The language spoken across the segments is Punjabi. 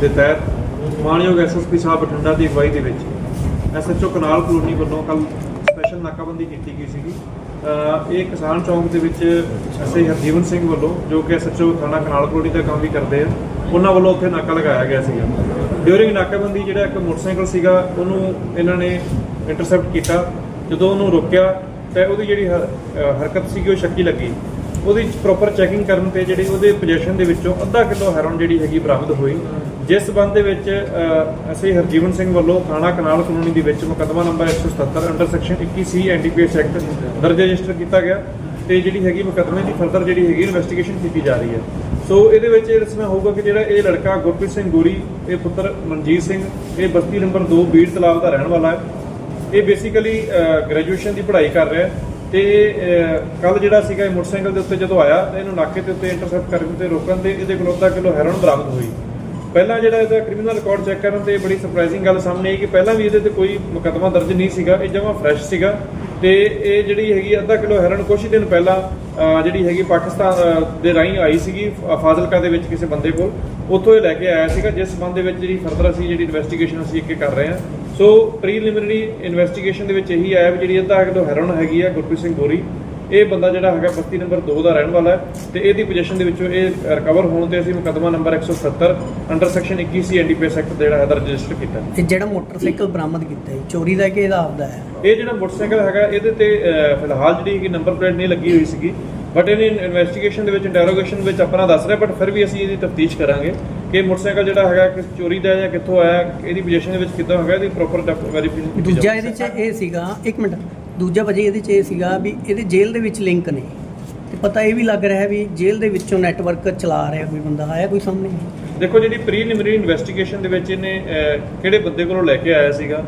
ਦੇ ਤਹਿਤ ਮਾਨਯੋਗ ਐਸਐਸਪੀ ਸਾਹਿਬ ਬਠਿੰਡਾ ਦੀ ਅਗਵਾਈ ਦੇ ਵਿੱਚ ਐਸਐਚਓ ਕਨਾਲ ਕਲੋਨੀ ਵੱਲੋਂ ਕੱਲ ਸਪੈਸ਼ਲ ਨਾਕਾਬੰਦੀ ਕੀਤੀ ਗਈ ਸੀਗੀ। ਇਹ ਕਿਸਾਨ ਚੌਂਕ ਦੇ ਵਿੱਚ ਐਸਆਈ ਹਰਜੀਵਨ ਸਿੰਘ ਵੱਲੋਂ, ਜੋ ਕਿ ਐਸਐਚਓ ਥਾਣਾ ਕਨਾਲ ਕਲੋਨੀ ਦਾ ਕੰਮ ਵੀ ਕਰਦੇ ਆ, ਉਹਨਾਂ ਵੱਲੋਂ ਉੱਥੇ ਨਾਕਾ ਲਗਾਇਆ ਗਿਆ ਸੀਗਾ। ਡਿਊਰਿੰਗ ਨਾਕਾਬੰਦੀ ਜਿਹੜਾ ਇੱਕ ਮੋਟਰਸਾਈਕਲ ਸੀਗਾ, ਉਹਨੂੰ ਇਹਨਾਂ ਨੇ ਇੰਟਰਸੈਪਟ ਕੀਤਾ। ਜਦੋਂ ਉਹਨੂੰ ਰੋਕਿਆ, ਤੇ ਉਹਦੀ ਜਿਹੜੀ ਹ- ਹਰਕਤ ਸੀਗੀ, ਉਹ ਸ਼ੱਕੀ ਲੱਗੀ। ਉਹਦੀ ਪ੍ਰੋਪਰ ਚੈਕਿੰਗ ਕਰਨ ਤੇ ਜਿਹੜੀ ਉਹਦੇ ਪੋਜੀਸ਼ਨ ਦੇ ਵਿੱਚੋਂ ਅੱਧਾ ਕਿਲੋ ਹੈਰੋਨ ਜਿਹੜੀ ਹੈਗੀ ਬਰਾਮਦ ਹੋਈ। ਜਿਸ ਸਬੰਧ ਦੇ ਵਿੱਚ ਅਹ, ਅਸੀਂ ਹਰਜੀਵਨ ਸਿੰਘ ਵੱਲੋਂ ਥਾਣਾ ਕਨਾਲ ਕਲੋਨੀ ਦੇ ਵਿੱਚ ਮੁਕੱਦਮਾ number 177 under section 21 C NDPS act ਦਰਜ ਰਜਿਸਟਰ ਕੀਤਾ ਗਿਆ ਤੇ ਜਿਹੜੀ ਹੈਗੀ ਮੁਕੱਦਮੇ ਦੀ ਫਰਦਰ ਜਿਹੜੀ ਹੈਗੀ ਇਨਵੈਸਟੀਗੇਸ਼ਨ ਕੀਤੀ ਜਾ ਰਹੀ ਹੈ। ਸੋ ਇਹਦੇ ਵਿੱਚ ਇਹ ਦੱਸਣਾ ਹੋਊਗਾ ਕਿ ਜਿਹੜਾ ਇਹ ਲੜਕਾ ਗੁਰਪ੍ਰੀਤ ਸਿੰਘ ਗੋਰੀ ਇਹ ਪੁੱਤਰ ਮਨਜੀਤ ਸਿੰਘ ਇਹ ਬਸਤੀ ਨੰਬਰ 2 ਬੀੜ ਤਲਾਬ ਦਾ ਰਹਿਣ ਵਾਲਾ ਹੈ। ਇਹ ਬੇਸਿਕਲੀ ਗ੍ਰੈਜੂਏਸ਼ਨ ਦੀ ਪੜ੍ਹਾਈ ਕਰ ਰਿਹਾ ਹੈ ਤੇ ਕੱਲ ਜਿਹੜਾ ਸੀਗਾ ਇਹ ਮੋਟਰਸਾਈਕਲ ਦੇ ਉੱਤੇ ਜਦੋਂ ਆਇਆ ਤਾਂ ਇਹਨੂੰ ਨਾਕੇ ਦੇ ਉੱਤੇ ਇੰਟਰਸੈਪਟ ਕਰਨ ਤੇ ਰੋਕਣ ਤੇ ਇਹਦੇ ਕੋਲ ਅੱਧਾ ਕਿਲੋ ਹੈਰੋਨ ਬਰਾਮਦ ਹੋਈ। ਪਹਿਲਾਂ ਜਿਹੜਾ ਇਹਦਾ ਕ੍ਰਿਮੀਨਲ ਰਿਕਾਰਡ ਚੈੱਕ ਕਰਨ ਤੇ ਬੜੀ ਸਰਪ੍ਰਾਈਜ਼ਿੰਗ ਗੱਲ ਸਾਹਮਣੇ ਆਈ ਕਿ ਪਹਿਲਾਂ ਵੀ ਇਹਦੇ ਤੇ ਕੋਈ ਮੁਕੱਦਮਾ ਦਰਜ ਨਹੀਂ ਸੀਗਾ, ਇਹ ਜਮਾ ਫਰੈਸ਼ ਸੀਗਾ ਤੇ ਇਹ ਜਿਹੜੀ ਹੈਗੀ ਅੱਧਾ ਕਿਲੋ ਹੈਰੋਨ ਕੁਛ ਹੀ ਦਿਨ ਪਹਿਲਾਂ ਜਿਹੜੀ ਹੈਗੀ ਪਾਕਿਸਤਾਨ ਦੇ ਰਾਹੀਂ ਆਈ ਸੀਗੀ ਫਾਜ਼ਿਲਕਾ ਦੇ ਵਿੱਚ ਕਿਸੇ ਬੰਦੇ ਕੋਲ, ਉੱਥੋਂ ਇਹ ਲੈ ਕੇ ਆਇਆ ਸੀਗਾ, ਜਿਸ ਸੰਬੰਧ ਦੇ ਵਿੱਚ ਜਿਹੜੀ ਫਰਦਰ ਅਸੀਂ ਜਿਹੜੀ ਇਨਵੈਸਟੀਗੇਸ਼ਨ ਅਸੀਂ ਅੱਗੇ ਕਰ ਰਹੇ ਹਾਂ। ਸੋ ਪ੍ਰੀਲਿਮਿਨਰੀ ਇਨਵੈਸਟੀਗੇਸ਼ਨ ਦੇ ਵਿੱਚ ਇਹੀ ਆਇਆ ਵੀ ਜਿਹੜੀ ਅੱਧਾ ਕਿਲੋ ਹੈਰੋਨ ਹੈਗੀ ਆ ਗੁਰਪ੍ਰੀਤ ਸਿੰਘ ਗੋਰੀ ਇਹ ਬੰਦਾ ਜਿਹੜਾ ਹੈਗਾ ਬਸਤੀ ਨੰਬਰ 2 ਦਾ ਰਹਿਣ ਵਾਲਾ ਹੈ ਤੇ ਇਹਦੀ ਪੋਜੀਸ਼ਨ ਦੇ ਵਿੱਚੋਂ ਇਹ ਰਿਕਵਰ ਹੋਣ ਤੇ ਅਸੀਂ ਮੁਕੱਦਮਾ number 170 under section 21 C NDPS act ਜਿਹੜਾ ਹੈ ਰਜਿਸਟਰ ਕੀਤਾ ਇਹ ਜਿਹੜਾ ਮੋਟਰਸਾਈਕਲ ਬਰਾਮਦ ਕੀਤਾ ਹੈ ਚੋਰੀ ਦਾ ਕਿ ਇਹਦਾ ਆਪਦਾ ਹੈ ਇਹ ਜਿਹੜਾ ਮੋਟਰਸਾਈਕਲ ਹੈਗਾ ਇਹਦੇ ਤੇ ਫਿਲਹਾਲ ਜਿਹੜੀ ਕਿ ਨੰਬਰ ਪਲੇਟ ਨਹੀਂ ਲੱਗੀ ਹੋਈ ਸੀਗੀ ਬਟ ਇਹਨੇ ਇਨਵੈਸਟੀਗੇਸ਼ਨ ਦੇ ਵਿੱਚ ਇੰਟਰੋਗੇਸ਼ਨ ਵਿੱਚ ਆਪਣਾ ਦੱਸ ਰਿਹਾ ਬਟ ਫਿਰ ਵੀ ਅਸੀਂ ਇਹਦੀ ਤਫਤੀਸ਼ ਕਰਾਂਗੇ ਕਿ ਮੋਟਰਸਾਈਕਲ ਜਿਹੜਾ ਹੈਗਾ ਕਿ ਚੋਰੀ ਦਾ ਜਾਂ ਕਿੱਥੋਂ ਆਇਆ ਇਹਦੀ ਪੋਜੀਸ਼ਨ ਦੇ ਵਿੱਚ ਕਿੱਦਾਂ ਹੈਗਾ ਇਹਦੀ ਪ੍ਰੋਪਰ ਵੈਰੀਫਿਕੇਸ਼ਨ ਦੂਜਾ। ਇਹਦੇ 'ਚ ਇਹ ਸੀਗਾ ਇੱਕ ਮਿੰਟ ਦੂਜਾ ਵਜੇ ਇਹਦੇ 'ਚ ਇਹ ਸੀਗਾ ਵੀ ਇਹਦੇ ਜੇਲ੍ਹ ਦੇ ਵਿੱਚ ਲਿੰਕ ਨੇ। ਤੇ ਪਤਾ ਇਹ ਵੀ ਲੱਗ ਰਿਹਾ ਵੀ ਜੇਲ੍ਹ ਦੇ ਵਿੱਚੋਂ ਨੈਟਵਰਕ ਚਲਾ ਰਿਹਾ ਕੋਈ ਬੰਦਾ ਆਇਆ ਕੋਈ ਸਾਹਮਣੇ? ਦੇਖੋ ਜਿਹੜੀ ਪ੍ਰੀਲਿਮਿਨਰੀ ਇਨਵੈਸਟੀਗੇਸ਼ਨ ਦੇ ਵਿੱਚ ਇਹਨੇ ਅਹ, ਕਿਹੜੇ ਬੰਦੇ ਕੋਲੋਂ ਲੈ ਕੇ ਆਇਆ ਸੀਗਾ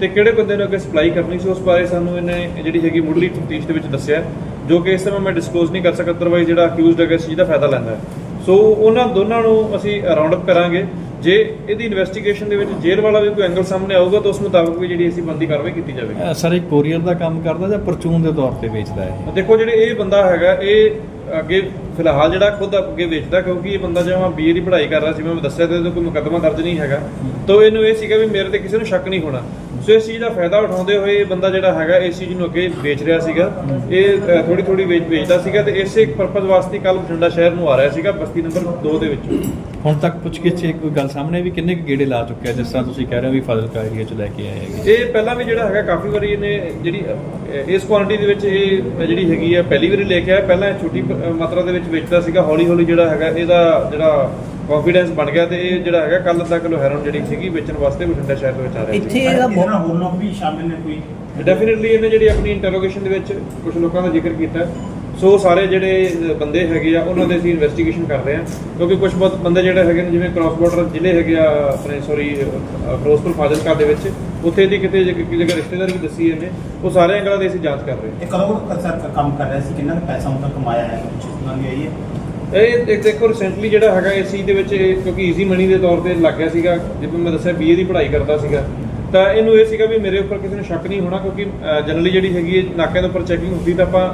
ਤੇ ਕਿਹੜੇ ਬੰਦੇ ਨੂੰ ਅੱਗੇ ਸਪਲਾਈ ਕਰਨੀ ਸੀ ਉਸ ਬਾਰੇ ਸਾਨੂੰ ਇਹਨੇ ਜਿਹੜੀ ਹੈਗੀ ਮੁੱਢਲੀ ਤਫਤੀਸ਼ ਦੇ ਵਿੱਚ ਦੱਸਿਆ ਜੋ ਕਿ ਇਸ ਸਮੇਂ ਮੈਂ ਡਿਸਕਲੋਜ਼ ਨਹੀਂ ਕਰ ਸਕਦਾ ਅਦਰਵਾਈਜ਼ ਜਿਹੜਾ ਅਕਿਊਜ਼ਡ ਹੈਗਾ ਸੀ ਜਿਹਦਾ ਫਾਇਦਾ ਲੈਂਦਾ ਹੈ। ਸੋ ਉਹਨਾਂ ਦੋਨਾਂ ਨੂੰ ਅਸੀਂ ਰਾਉਂਡ ਅਪ ਕਰਾਂਗੇ। ਜੇ ਇਹਦੀ ਇਨਵੈਸਟੀਗੇਸ਼ਨ ਦੇ ਵਿੱਚ ਜੇਲ੍ਹ ਵਾਲਾ ਵੀ ਕੋਈ ਐਂਗਲ ਸਾਹਮਣੇ ਆਊਗਾ ਤਾਂ ਉਸ ਮੁਤਾਬਕ ਵੀ ਜਿਹੜੀ ਅਸੀਂ ਬੰਦੀ ਕਾਰਵਾਈ ਕੀਤੀ ਜਾਵੇਗੀ। ਅਹ ਸਰ ਇਹ ਕੋਰੀਅਰ ਦਾ ਕੰਮ ਕਰਦਾ ਜਾਂ ਪਰਚੂਨ ਦੇ ਤੌਰ ਤੇ ਵੇਚਦਾ ਹੈ ਦੇਖੋ ਜਿਹੜੇ ਇਹ ਬੰਦਾ ਹੈਗਾ ਇਹ ਅੱਗੇ ਫਿਲਹਾਲ ਜਿਹੜਾ ਖੁਦ ਅੱਗੇ ਵੇਚਦਾ ਕਿਉਂਕਿ ਇਹ ਬੰਦਾ ਜਦੋਂ ਬੀਏ ਦੀ ਪੜ੍ਹਾਈ ਕਰ ਰਿਹਾ ਸੀ ਮੈਂ ਦੱਸਿਆ ਤੇ ਇਹਦਾ ਕੋਈ ਮੁਕੱਦਮਾ ਦਰਜ ਨਹੀਂ ਹੈਗਾ। ਤਾਂ ਇਹਨੂੰ ਇਹ ਸੀਗਾ ਵੀ ਮੇਰੇ ਤੇ ਕਿਸੇ ਨੂੰ ਸ਼ੱਕ ਨਹੀਂ ਹੋਣਾ। ਸੋ ਇਸ ਚੀਜ਼ ਦਾ ਫਾਇਦਾ ਉਠਾਉਂਦੇ ਹੋਏ ਇਹ ਬੰਦਾ ਜਿਹੜਾ ਹੈਗਾ ਇਸ ਚੀਜ਼ ਨੂੰ ਅੱਗੇ ਵੇਚ ਰਿਹਾ ਸੀਗਾ। ਇਹ ਥੋੜੀ ਥੋੜੀ ਵੇਚ ਵੇਚਦਾ ਸੀਗਾ ਤੇ ਇਸੇ ਪਰਪਸ ਵਾਸਤੇ ਕੱਲ ਬਠਿੰਡਾ ਸ਼ਹਿਰ ਨੂੰ ਆ ਰਿਹਾ ਸੀਗਾ ਬਸਤੀ ਨੰਬਰ 2 ਦੇ ਵਿੱਚ। ਹੁਣ ਤੱਕ ਪੁੱਛ ਕੇ ਚ ਕੋਈ ਗੱਲ ਸਾਹਮਣੇ ਵੀ ਕਿੰਨੇ ਕੁ ਗੇੜੇ ਲਾ ਚੁੱਕਿਆ ਜਿਸ ਤਰ੍ਹਾਂ ਤੁਸੀਂ ਕਹਿ ਰਹੇ ਹੋ ਵੀ ਫਾਜ਼ਿਲਕਾ ਏਰੀਆ ਚ ਲੈ ਕੇ ਆਏ ਹੈਗੇ? ਇਹ ਪਹਿਲਾਂ ਵੀ ਜਿਹੜਾ ਹੈਗਾ ਕਾਫੀ ਵਾਰੀ ਇਹਨੇ ਜਿਹੜੀ ਅਹ, ਇਸ ਕੁਆਂਟੀਟੀ ਦੇ ਵਿੱਚ ਇਹ ਜਿਹੜੀ ਹੈਗੀ ਆ ਪਹਿਲੀ ਵਾਰੀ ਲੈ ਕੇ ਆਇਆ ਪਹਿਲਾਂ ਇਹ ਛੋਟੀ ਪ- ਮਾਤਰਾ ਦੇ ਵਿੱਚ ਵੇਚਦਾ ਸੀਗਾ ਹੌਲੀ ਹੌਲੀ ਜਿਹੜਾ ਹੈਗਾ ਇਹਦਾ ਜਿਹੜਾ ਕੌਨਫੀਡੈਂਸ ਬਣ ਗਿਆ ਤੇ ਇਹ ਜਿਹੜਾ ਹੈਗਾ ਕੱਲ ਅੱਧਾ ਕਿਲੋ ਹੈਰੋਨ ਜਿਹੜੀ ਸੀਗੀ ਵੇਚਣ ਵਾਸਤੇ ਬਠਿੰਡਾ ਸ਼ਹਿਰ ਦੇ ਵਿੱਚ ਆ ਰਿਹਾ ਇੱਥੇ ਸੀ ਇਹਦਾ ਇਹਦੇ ਬਹੁਤ ਨਾਲ ਹੋਰ ਲੋਕ ਵੀ ਸ਼ਾਮਿਲ ਨੇ ਕੋਈ। ਡੈਫੀਨਿਟਲੀ ਇਹਨੇ ਜਿਹੜੀ ਆਪਣੀ ਇੰਟਰੋਗੇਸ਼ਨ ਦੇ ਵਿੱਚ ਕੁਝ ਲੋਕਾਂ ਦਾ ਜ਼ਿਕਰ ਕੀਤਾ। ਸੋ ਸਾਰੇ ਜਿਹੜੇ ਬੰਦੇ ਹੈਗੇ ਆ ਉਹਨਾਂ ਦੇ ਅਸੀਂ ਇਨਵੈਸਟੀਗੇਸ਼ਨ ਕਰ ਰਹੇ ਹਾਂ। ਕਿਉਂਕਿ ਕੁਝ ਬਹੁਤ ਬੰਦੇ ਜਿਹੜੇ ਹੈਗੇ ਨੇ ਜਿਵੇਂ ਕ੍ਰਾਸ ਬਾਰਡਰ ਜ਼ਿਲ੍ਹੇ ਹੈਗੇ ਆ ਆਪਣੇ ਸੌਰੀ ਫਿਰੋਜ਼ਪੁਰ ਫਾਜ਼ਿਲਕਾ ਦੇ ਵਿੱਚ ਉੱਥੇ ਦੀ ਕਿਤੇ ਜੇ ਕਿਸੇ ਜਗ੍ਹਾ ਰਿਸ਼ਤੇਦਾਰ ਵੀ ਦੱਸੀ ਇਹਨੇ ਉਹ ਸਾਰੇ ਐਂਗਲਾਂ ਦੀ ਅਸੀਂ ਜਾਂਚ ਕਰ ਰਹੇ ਇਹ ਕਦੋਂ ਕੰਮ ਕਰ ਰਿਹਾ ਸੀ ਕਿੰਨਾ ਪੈਸਾ ਤੱਕ ਕਮਾਇਆ ਹੈ ਕੁਝ ਸੁਣਨ ਲਈ ਆਈ ਹੈ? ਹਾਂ ਇਹ ਇੱਕ ਦੇਖੋ ਰੀਸੈਂਟਲੀ ਜਿਹੜਾ ਹੈਗਾ ਇਸ ਚੀਜ਼ ਦੇ ਵਿੱਚ ਇਹ ਕਿਉਂਕਿ ਈਜ਼ੀ ਮਨੀ ਦੇ ਤੌਰ ਤੇ ਲੱਗ ਗਿਆ ਸੀਗਾ ਜਿਵੇਂ ਮੈਂ ਦੱਸਿਆ ਬੀਏ ਦੀ ਪੜ੍ਹਾਈ ਕਰਦਾ ਸੀਗਾ। ਤਾਂ ਇਹਨੂੰ ਇਹ ਸੀਗਾ ਵੀ ਮੇਰੇ ਉੱਪਰ ਕਿਸੇ ਨੂੰ ਸ਼ੱਕ ਨਹੀਂ ਹੋਣਾ ਕਿਉਂਕਿ ਜਨਰਲੀ ਜਿਹੜੀ ਹੈਗੀ ਹੈ ਨਾਕਿਆਂ ਦੇ ਉੱਪਰ ਚੈਕਿੰਗ ਹੁੰਦੀ ਤਾਂ ਆਪਾਂ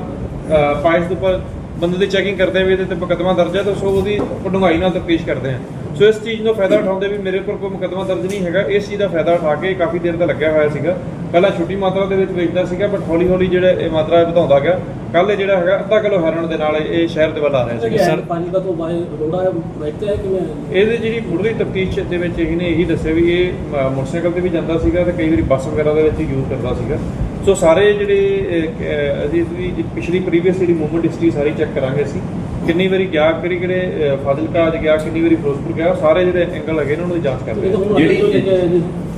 ਪਾਇਲਟਸ ਦੇ ਉੱਪਰ ਬੰਦੇ ਦੀ ਚੈਕਿੰਗ ਕਰਦੇ ਵੀ ਤੇ ਮੁਕੱਦਮਾ ਦਰਜ ਹੈ ਤਾਂ ਸੋ ਉਹਦੀ ਡੂੰਘਾਈ ਨਾਲ ਤਫਤੀਸ਼ ਕਰਦੇ ਆ। ਸੋ ਇਸ ਚੀਜ਼ ਨੂੰ ਫਾਇਦਾ ਉਠਾਉਂਦੇ ਵੀ ਮੇਰੇ ਕੋਲ ਕੋਈ ਮੁਕੱਦਮਾ ਦਰਜ ਨਹੀਂ ਹੈਗਾ ਇਸ ਚੀਜ਼ ਦਾ ਫਾਇਦਾ ਉਠਾ ਕੇ ਕਾਫੀ ਦੇਰ ਦਾ ਲੱਗਿਆ ਹੋਇਆ ਸੀਗਾ। ਪਹਿਲਾਂ ਛੋਟੀ ਮਾਤਰਾ ਦੇ ਵਿੱਚ ਵੇਚਦਾ ਸੀਗਾ ਬਟ ਹੌਲੀ ਹੌਲੀ ਜਿਹੜਾ ਇਹ ਮਾਤਰਾ ਵਧਾਉਂਦਾ ਗਿਆ। ਕੱਲ ਇਹ ਜਿਹੜਾ ਹੈਗਾ ਅੱਧਾ ਕਿਲੋ ਹਰਣ ਦੇ ਨਾਲ ਇਹ ਸ਼ਹਿਰ ਦੇ ਵੱਲ ਆ ਰਿਹਾ ਸੀਗਾ। ਸਰ ਪਾਣੀ ਦਾ ਤੋਂ ਬਾਏ ਰੋੜਾ ਵੇਚਦਾ ਹੈ ਕਿਵੇਂ? ਇਹਦੇ ਜਿਹੜੀ ਮੁੱਢਲੀ ਤਫਤੀਸ਼ ਦੇ ਵਿੱਚ ਇਹਨੇ ਇਹੀ ਦੱਸਿਆ ਵੀ ਇਹ ਮੋਟਰਸਾਈਕਲ ਤੇ ਵੀ ਜਾਂਦਾ ਸੀਗਾ ਤੇ ਕਈ ਵਾਰੀ ਬੱਸ ਵਗੈਰਾ ਦੇ ਵਿੱਚ ਯੂਜ਼ ਕਰਦਾ ਸੀਗਾ। ਸੋ ਸਾਰੇ ਜਿਹੜੇ ਅਸੀਂ ਇਹਦੀ ਪਿਛਲੀ ਪ੍ਰੀਵੀਅਸ ਜਿਹੜੀ ਮੂਵਮੈਂਟ ਹਿਸਟਰੀ ਸਾਰੀ ਚੈੱਕ ਕਰਾਂਗੇ ਅਸੀਂ। ਕਿੰਨੀ ਵਾਰੀ ਗਿਆ ਕਿਹੜੀ ਕਿਹੜੇ ਫਾਜ਼ਿਲਕਾ ਅੱਜ ਗਿਆ ਕਿੰਨੀ ਵਾਰੀ ਫਿਰੋਜ਼ਪੁਰ ਗਿਆ ਸਾਰੇ ਜਿਹੜੇ ਐਂਗਲ ਹੈਗੇ ਨੇ ਉਹਨਾਂ ਦੀ ਜਾਂਚ ਕਰ ਰਹੇ ਹਾਂ। ਜਿਹੜੀ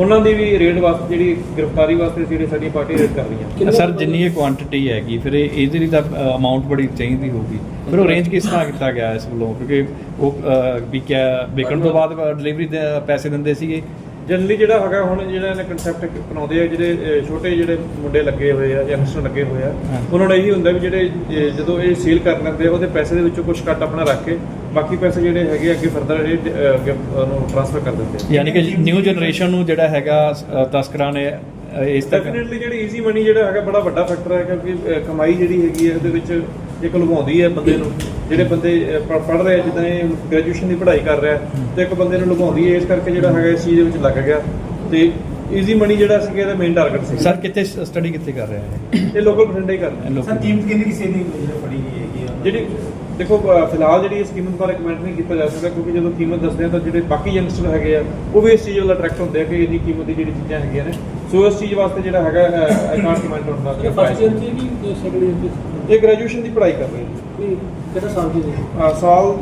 ਉਹਨਾਂ ਦੀ ਵੀ ਰੇਡ ਵਾਸਤੇ ਜਿਹੜੀ ਗ੍ਰਿਫਤਾਰੀ ਵਾਸਤੇ ਜਿਹੜੀ ਸਾਡੀ ਪਾਰਟੀ ਰੇਡ ਕਰ ਰਹੀ ਹੈ ਸਰ, ਜਿੰਨੀ ਇਹ ਕੁਆਂਟੀਟੀ ਹੈਗੀ, ਫਿਰ ਇਹ ਇਹਦੇ ਲਈ ਤਾਂ ਅਮਾਉਂਟ ਬੜੀ ਚਾਹੀਦੀ ਹੋਊਗੀ। ਫਿਰ ਉਹ ਰੇਂਜ ਕਿਸ ਤਰ੍ਹਾਂ ਕੀਤਾ ਗਿਆ ਇਸ ਵੱਲੋਂ? ਕਿਉਂਕਿ ਉਹ ਵੀ ਕਿਆ ਵਿਕਣ ਤੋਂ ਬਾਅਦ ਡਿਲੀਵਰੀ ਦੇ ਪੈਸੇ ਦਿੰਦੇ ਸੀਗੇ। ਜਨਰਲੀ ਜਿਹੜਾ ਹੈਗਾ ਹੁਣ ਜਿਹੜਾ ਇਹਨੇ ਕਨਸੈਪਟ ਅਪਣਾਉਂਦੇ ਆ ਜਿਹੜੇ ਛੋਟੇ ਜਿਹੜੇ ਮੁੰਡੇ ਲੱਗੇ ਹੋਏ ਆ ਯੰਗਸਟਰ ਲੱਗੇ ਹੋਏ ਆ। ਉਹਨਾਂ ਨੂੰ ਇਹੀ ਹੁੰਦਾ ਵੀ ਜਿਹੜੇ ਜਦੋਂ ਇਹ ਸੇਲ ਕਰ ਲੈਂਦੇ ਆ ਉਹਦੇ ਪੈਸੇ ਦੇ ਵਿੱਚੋਂ ਕੁਝ ਕੱਟ ਆਪਣਾ ਰੱਖ ਕੇ ਬਾਕੀ ਪੈਸੇ ਜਿਹੜੇ ਹੈਗੇ ਅੱਗੇ ਫਰਦਰ ਇਹ ਉਹਨੂੰ ਟ੍ਰਾਂਸਫਰ ਕਰ ਦਿੰਦੇ ਆ ਯਾਨੀ ਕਿ ਨਿਊ ਜਨਰੇਸ਼ਨ ਨੂੰ ਜਿਹੜਾ ਹੈਗਾ ਤਸਕਰਾਂ ਨੇ ਇਸ ਤੱਕ ਡੈਫੀਨਿਟਲੀ ਜਿਹੜੀ ਈਜ਼ੀ ਮਨੀ ਜਿਹੜਾ ਹੈਗਾ ਬੜਾ ਵੱਡਾ ਫੈਕਟਰ ਹੈ ਕਿਉਂਕਿ ਕਮਾਈ ਜਿਹੜੀ ਹੈਗੀ ਹੈ ਉਹਦੇ ਵਿੱਚ ਇੱਕ ਲੁਭਾਉਂਦੀ ਹੈ ਬੰਦੇ ਨੂੰ। ਜਿਹੜੇ ਬੰਦੇ ਪੜ ਰਹੇ ਜਿੱਦਾਂ ਇਹ ਗ੍ਰੈਜੂਏਸ਼ਨ ਦੀ ਪੜ੍ਹਾਈ ਕਰ ਰਿਹਾ ਤੇ ਇੱਕ ਬੰਦੇ ਨੂੰ ਲੁਭਾਉਂਦੀ ਹੈ ਇਸ ਕਰਕੇ ਜਿਹੜਾ ਹੈਗਾ ਇਸ ਚੀਜ਼ ਦੇ ਵਿੱਚ ਲੱਗ ਗਿਆ। ਤੇ ਈਜ਼ੀ ਮਨੀ ਜਿਹੜਾ ਸੀਗਾ ਇਹਦਾ ਮੇਨ ਟਾਰਗੇਟ ਸੀ। ਸਰ ਕਿੱਥੇ ਸਟੱਡੀ ਕਿੱਥੇ ਕਰ ਰਹੇ ਹੈ ਇਹ ਲੋਕਲ ਬਠਿੰਡਾ ਹੀ ਇਹ ਲੋਕ ਸਰ ਕੀਮਤ ਕਿੰਨੀ ਕਿਸੇ ਦੀ ਫੜੀ ਗਈ ਹੈਗੀ ਜਿਹੜੀ ਦੇਖੋ ਫਿਲਹਾਲ ਜਿਹੜੀ ਇਸ ਕੀਮਤ ਬਾਰੇ ਕਮੈਂਟ ਨਹੀਂ ਕੀਤਾ ਜਾ ਸਕਦਾ ਕਿਉਂਕਿ ਜਦੋਂ ਕੀਮਤ ਦੱਸਦੇ ਆ ਤਾਂ ਜਿਹੜੇ ਬਾਕੀ ਯੰਗਸਟਰ ਹੈਗੇ ਆ ਉਹ ਵੀ ਇਸ ਚੀਜ਼ ਵੱਲ ਅਟਰੈਕਟ ਹੁੰਦੇ ਆ ਕਿ ਇੰਨੀ ਕੀਮਤ ਦੀ ਜਿਹੜੀ ਚੀਜ਼ਾਂ ਹੈਗੀਆਂ ਨੇ। ਸੋ ਇਸ ਚੀਜ਼ ਵਾਸਤੇ ਜਿਹੜਾ ਹੈਗਾ I can't comment on the first year ਚ ਕਿ ਸੈਕੰਡ ਈਅਰ ਚ ਇਹ ਗ੍ਰੈਜੂਏਸ਼ਨ ਦੀ ਪੜ੍ਹਾਈ ਕਰ ਰਹੇ ਇਹ ਕਿਹੜਾ ਸਾਲ ਦੀ ਹੈ ਸਾਲ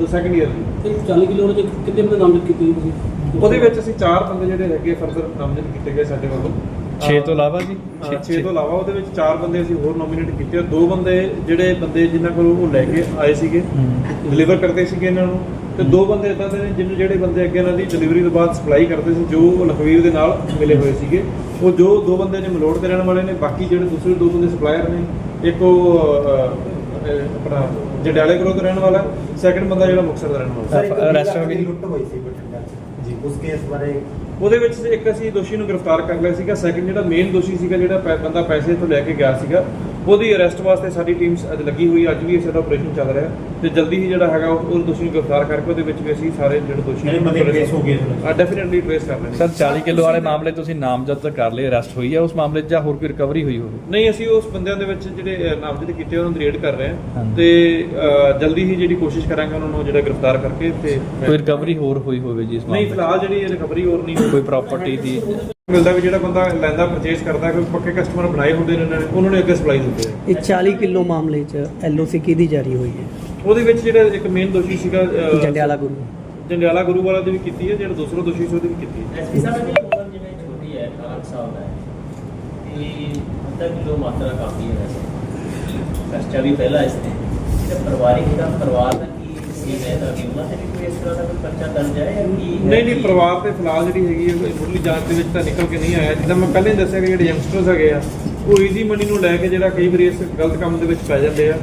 ਦ ਸੈਕੰਡ ਈਅਰ ਦੀ। ਤੇ 40 ਕਿਲੋ ਵਿੱਚ ਕਿੰਨੇ ਬੰਦੇ ਨਾਮਜ਼ਦ ਕੀਤੇ ਤੁਸੀਂ? ਉਹਦੇ ਵਿੱਚ ਅਸੀਂ ਚਾਰ ਬੰਦੇ ਜਿਹੜੇ ਹੈਗੇ ਫਰਦਰ ਨਾਮਜ਼ਦ ਕੀਤੇ ਗਏ ਸਾਡੇ ਵੱਲੋਂ। 6 ਤੋਂ ਇਲਾਵਾ ਜੀ? 6 ਤੋਂ ਇਲਾਵਾ ਉਹਦੇ ਵਿੱਚ ਚਾਰ ਬੰਦੇ ਅਸੀਂ ਹੋਰ ਨੋਮੀਨੇਟ ਕੀਤੇ ਆ। ਦੋ ਬੰਦੇ ਜਿਹੜੇ ਬੰਦੇ ਜਿਨ੍ਹਾਂ ਕੋਲ ਉਹ ਲੈ ਕੇ ਆਏ ਸੀਗੇ ਡਿਲੀਵਰ ਕਰਦੇ ਸੀਗੇ ਇਹਨਾਂ ਨੂੰ। ਤੇ ਦੋ ਬੰਦੇ ਇਦਾਂ ਦੇ ਨੇ ਜਿਹਨੂੰ ਜਿਹੜੇ ਬੰਦੇ ਅੱਗੇ ਇਹਨਾਂ ਦੀ ਡਿਲੀਵਰੀ ਤੋਂ ਬਾਅਦ ਸਪਲਾਈ ਕਰਦੇ ਸੀ ਜੋ ਲਖਵੀਰ ਦੇ ਨਾਲ ਮਿਲੇ ਹੋਏ ਸੀਗੇ। ਉਹ ਜੋ ਦੋ ਬੰਦੇ ਨੇ ਮਲੋੜ ਦੇ ਰਹਿਣ ਵਾਲੇ ਨੇ ਬਾਕੀ ਜਿਹੜੇ ਦੂਸਰੇ ਦੋ ਬੰਦੇ ਸਪਲਾਇਰ ਨੇ ਇੱਕ ਉਹ ਆਪਣਾ ਜੰਡਿਆਲੇ ਗਰੋਹ ਤੋਂ ਰਹਿਣ ਵਾਲਾ ਸੈਕੰਡ ਬੰਦਾ ਜਿਹੜਾ ਮੁਕਤਸਰ ਦਾ ਰਹਿਣ ਵਾਲਾ। arrest ਹੋ ਦੀ ਗਈ। ਲੁੱਟ ਹੋਈ ਸੀ ਬਠਿੰਡਾ 'ਚ। ਜੀ, ਉਸ ਕੇਸ ਬਾਰੇ ਉਹਦੇ ਵਿੱਚ ਇੱਕ ਅਸੀਂ ਦੋਸ਼ੀ ਨੂੰ ਗ੍ਰਿਫਤਾਰ ਕਰ ਲਿਆ ਸੀਗਾ। ਸੈਕਿੰਡ ਜਿਹੜਾ ਮੇਨ ਦੋਸ਼ੀ ਸੀਗਾ, ਜਿਹੜਾ ਪੈ- ਬੰਦਾ ਪੈਸੇ ਤੋਂ ਲੈ ਕੇ ਗਿਆ ਸੀਗਾ ਉਹਦੀ ਅਰੈਸਟ ਵਾਸਤੇ ਸਾਡੀ ਟੀਮ ਅੱਜ ਲੱਗੀ ਹੋਈ ਹੈ, ਅੱਜ ਵੀ ਸਾਡਾ ਆਪਰੇਸ਼ਨ ਚੱਲ ਰਿਹਾ ਤੇ ਜਲਦੀ ਹੀ ਜਿਹੜਾ ਹੈਗਾ ਉਹ ਦੋਸ਼ੀ ਨੂੰ ਗ੍ਰਿਫਤਾਰ ਕਰਕੇ ਉਹਦੇ ਵਿੱਚ ਵੀ ਅਸੀਂ ਸਾਰੇ ਜਿਹੜੇ ਦੋਸ਼ੀ ਜਿਹੜੇ ਬੰਦੇ trace ਹੋ ਗਏ। ਆ ਡੈਫੀਨਿਟਲੀ ਟ੍ਰੇਸ ਕਰ ਰਹੇ ਸਰ ਨੇ 40 ਕਿਲੋ ਵਾਲੇ ਮਾਮਲੇ ਤੁਸੀਂ ਨਾਮਜ਼ਦ ਤਾਂ ਕਰ ਲਏ ਅਰੈਸਟ ਹੋਈ ਹੈ ਉਸ ਮਾਮਲੇ 'ਚ ਜਾਂ ਹੋਰ ਕੋਈ ਰਿਕਵਰੀ ਹੋਈ ਹੋਵੇ ਨਹੀਂ ਅਸੀਂ ਉਸ ਬੰਦਿਆਂ ਦੇ ਵਿੱਚ ਜਿਹੜੇ ਨਾਮਜ਼ਦ ਕੀਤੇ ਉਹਨਾਂ ਨੂੰ ਰੇਡ ਕਰ ਰਹੇ ਹਾਂ। ਤੇ ਜਲਦੀ ਹੀ ਜਿਹੜੀ ਕੋਸ਼ਿਸ਼ ਕਰਾਂਗੇ ਉਹਨਾਂ ਨੂੰ ਜਿਹੜਾ ਗ੍ਰਿਫਤਾਰ ਕਰਕੇ ਤੇ ਕੋਈ ਰਿਕਵਰੀ ਹੋਰ ਹੋਈ ਹੋਵੇ ਜੀ ਇਸ ਨਹੀਂ ਮਾਮਲੇ 'ਚ? ਫਿਲਹਾਲ ਜਿਹੜੀ ਇਹ ਰਿਕਵਰੀ ਹੋਰ ਨਹੀਂ ਕੋਈ ਪ੍ਰਾਪਰਟੀ ਦੀ ਮਿਲਦਾ ਵੀ ਜਿਹੜਾ ਬੰਦਾ ਲੈਂਦਾ ਪਰਚੇਸ ਕਰਦਾ ਕੋਈ ਪੱਕੇ ਕਸਟਮਰ ਬਣਾਏ ਹੁੰਦੇ ਨੇ ਉਹਨਾਂ ਨੇ ਅੱਗੇ ਸਪਲਾਈ ਦਿੰਦੇ ਆ। ਇਹ 40 ਕਿਲੋ ਮਾਮਲੇ 'ਚ ਐਲਓਸੀ ਕਿਹਦੀ ਜਾਰੀ ਹੋਈ ਹੈ? ਉਹਦੇ ਵਿੱਚ ਜਿਹੜਾ ਇੱਕ ਮੇਨ ਦੋਸ਼ੀ ਸੀਗਾ ਅਹ, ਜੰਡਿਆਲਾ ਗੁਰੂ। ਜੰਡਿਆਲਾ ਗੁਰੂ ਵਾਲਾ ਦੀ ਵੀ ਕੀਤੀ ਹੈ ਜਿਹੜਾ ਦੂਸਰਾ ਦੋਸ਼ੀ ਸੀ ਉਹਦੀ ਵੀ ਕੀਤੀ ਹੈ। ਐਸਪੀ ਸਾਹਿਬ ਦੀ ਉਮਰ ਜਿਵੇਂ ਛੋਟੀ ਹੈ 18 ਕੁ ਸਾਲ ਦਾ ਹੈ ਤੇ ਅੱਧਾ ਕਿਲੋ ਮਾਤਰਾ ਕਾਫੀ ਹੈ ਵੈਸੇ। ਖਰਚਾ ਵੀ ਪਹਿਲਾਂ ਇਸ ਤੇ। ਤੇ ਪਰਿਵਾਰਿਕ ਦਾ ਪਰਿਵਾਰ ਦਾ ਕੀ ਸੀ ਹੈ ਤਾਂ ਕਿ ਉਹਨਾਂ ਤੇ ਵੀ ਕੋਈ ਇਸ ਤਰ੍ਹਾਂ ਦਾ ਕੋਈ ਪਰਚਾ ਦਰਜ ਹੈ ਜਾਂ ਕੀ ਹੈ? ਨਹੀਂ ਨਹੀਂ ਪਰਿਵਾਰ ਤੇ ਫਿਲਹਾਲ ਜਿਹੜੀ ਹੈਗੀ ਹੈ ਮੁੱਢਲੀ ਜਾਂਚ ਦੇ ਵਿੱਚ ਤਾਂ ਨਿਕਲ ਕੇ ਨਹੀਂ ਆਇਆ। ਜਿੱਦਾਂ ਮੈਂ ਪਹਿਲੇ ਹੀ ਦੱਸਿਆ ਕਿ ਜਿਹੜੇ ਯੰਗਸਟਰਸ ਹੈਗੇ ਆ ਉਹ ਈਜ਼ੀ ਮਨੀ ਨੂੰ ਲੈ ਕੇ ਜਿਹੜਾ ਕਈ ਵਾਰੀ ਇਸ ਗਲਤ ਕੰਮ ਦੇ ਵਿੱਚ ਪੈ ਜਾਂਦੇ ਆ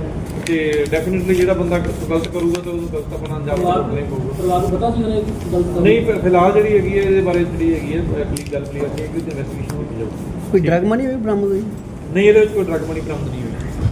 ਤੇ ਡੈਫੀਨਿਟਲੀ ਜਿਹੜਾ ਬੰਦਾ ਗਲਤ ਕਰੂਗਾ ਤਾਂ ਉਹਨੂੰ ਗਲਤ ਆਪਣਾ ਅੰਜਾਮ ਦੇਣਾ ਹੀ ਪਊਗਾ। ਪਰਿਵਾਰ ਨੂੰ ਪਤਾ ਸੀ ਉਹਨੇ ਗਲਤ ਕੰਮ ਨਹੀਂ ਫਿਰ ਫਿਲਹਾਲ ਜਿਹੜੀ ਹੈਗੀ ਹੈ ਇਹਦੇ ਬਾਰੇ ਜਿਹੜੀ ਹੈਗੀ ਹੈ ਅਗਲੀ ਗੱਲ ਕਲੀਅਰ ਹੈ ਕਿ ਇਨਵੈਸਟੀਗੇਸ਼ਨ ਹੋਈ ਜਾਊਗੀ। ਕੋਈ ਡਰਗ ਮਨੀ ਵੀ ਬਰਾਮਦ ਹੋਈ? ਨਹੀਂ ਇਹਦੇ ਵਿੱਚ ਕੋਈ ਡਰਗ ਮਨੀ ਬਰਾਮਦ ਨਹੀਂ ਹੋਈ।